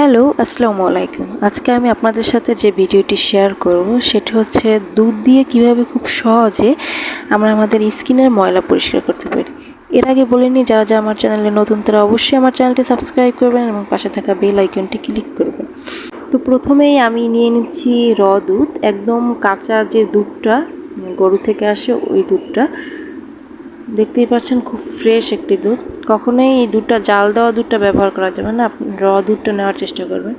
Hello, আসসালামু আলাইকুম। আজকে আমি আপনাদের সাথে যে ভিডিওটি শেয়ার করব, সেটি হচ্ছে দুধ দিয়ে কীভাবে খুব সহজে আমরা আমাদের স্কিনের ময়লা পরিষ্কার করতে পারি। এর আগে বলিনি যারা যারা আমার চ্যানেলে নতুন, তারা অবশ্যই আমার চ্যানেলটি সাবস্ক্রাইব করবেন এবং পাশে থাকা বেল আইকনটি ক্লিক করবেন। তো প্রথমেই আমি নিয়ে নিচ্ছি র দুধ। একদম কাঁচা যে দুধটা, গরু থেকে আসে ওই দুধটা। দেখতেই পাচ্ছেন খুব ফ্রেশ একটি দুধ। কখনোই এই দুধটা, জাল দেওয়া দুধটা ব্যবহার করা যাবে না। আপনি র দুধটা নেওয়ার চেষ্টা করবেন।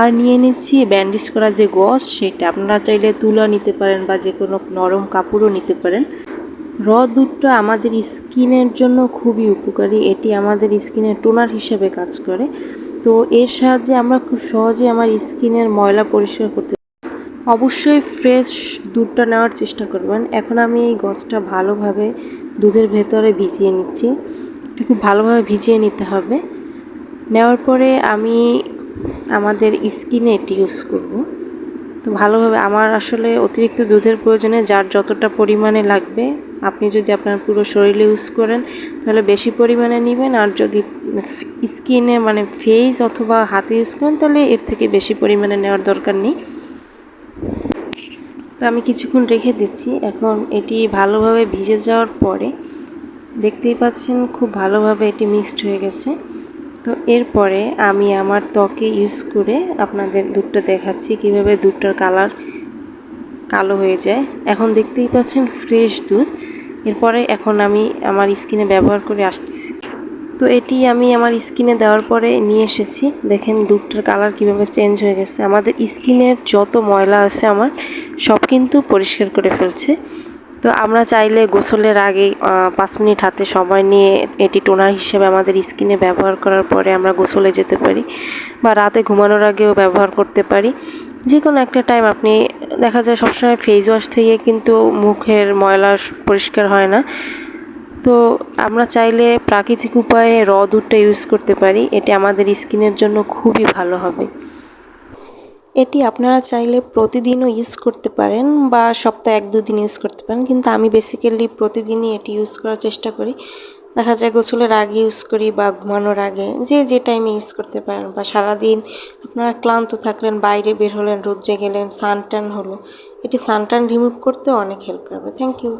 আর নিয়ে নিচ্ছি ব্যান্ডেজ করা যে গস সেটা আপনারা চাইলে তুলা নিতে পারেন বা যে কোনো নরম কাপড়ও নিতে পারেন। র দুধটা আমাদের স্কিনের জন্য খুবই উপকারী। এটি আমাদের স্কিনের টোনার হিসেবে কাজ করে। তো এর সাহায্যে আমরা খুব সহজে আমার স্কিনের ময়লা পরিষ্কার করতে অবশ্যই ফ্রেশ দুধটা নেওয়ার চেষ্টা করবেন। এখন আমি এই গছটা ভালোভাবে দুধের ভেতরে ভিজিয়ে নিচ্ছি। এটা খুব ভালোভাবে ভিজিয়ে নিতে হবে। নেওয়ার পরে আমি আমাদের স্কিনে এটি ইউজ করব। তো ভালোভাবে আমার আসলে অতিরিক্ত দুধের প্রয়োজনে যার যতটা পরিমাণে লাগবে, আপনি যদি আপনার পুরো শরীরে ইউজ করেন, তাহলে বেশি পরিমাণে নেবেন। আর যদি স্কিনে মানে ফেস অথবা হাতে ইউজ করেন, তাহলে এর থেকে বেশি পরিমাণে নেওয়ার দরকার নেই। তো আমি কিছুক্ষণ রেখে দিচ্ছি। এখন এটি ভালোভাবে ভিজে যাওয়ার পরে দেখতেই পাচ্ছেন খুব ভালোভাবে এটি মিক্সড হয়ে গেছে। তো এরপরে আমি আমার ত্বকে ইউজ করে আপনাদের দুধটা দেখাচ্ছি কীভাবে দুধটার কালার কালো হয়ে যায়। এখন দেখতেই পাচ্ছেন ফ্রেশ দুধ। এরপরে এখন আমি আমার স্কিনে ব্যবহার করে আসতেছি। তো এটি আমি আমার স্কিনে দেওয়ার পরে নিয়ে এসেছি। দেখেন দুধটার কালার কীভাবে চেঞ্জ হয়ে গেছে। আমাদের স্কিনের যত ময়লা আছে আমার সব কিন্তু পরিষ্কার করে ফেলছে। তো আমরা চাইলে গোসলের আগে পাঁচ মিনিট হাতে সময় নিয়ে এটি টোনার হিসেবে আমাদের স্কিনে ব্যবহার করার পরে আমরা গোসলে যেতে পারি বা রাতে ঘুমানোর আগেও ব্যবহার করতে পারি। যে কোনো একটা টাইম আপনি, দেখা যায় সবসময় ফেস ওয়াশ থেকে কিন্তু মুখের ময়লা পরিষ্কার হয় না। তো আমরা চাইলে প্রাকৃতিক উপায়ে র দুধটা ইউজ করতে পারি। এটি আমাদের স্কিনের জন্য খুবই ভালো হবে। এটি আপনারা চাইলে প্রতিদিনও ইউজ করতে পারেন বা সপ্তাহে এক, দুদিন ইউজ করতে পারেন। কিন্তু আমি বেসিক্যালি প্রতিদিনই এটি ইউজ করার চেষ্টা করি। দেখা যায় গোসলের আগে ইউজ করি বা ঘুমানোর আগে। যে যে টাইমে ইউজ করতে পারেন বা সারাদিন আপনারা ক্লান্ত থাকলেন, বাইরে বের হলেন, রোদ্রে গেলেন সানটান হলো। এটি সানটান রিমুভ করতে অনেক হেল্প করবে। Thank you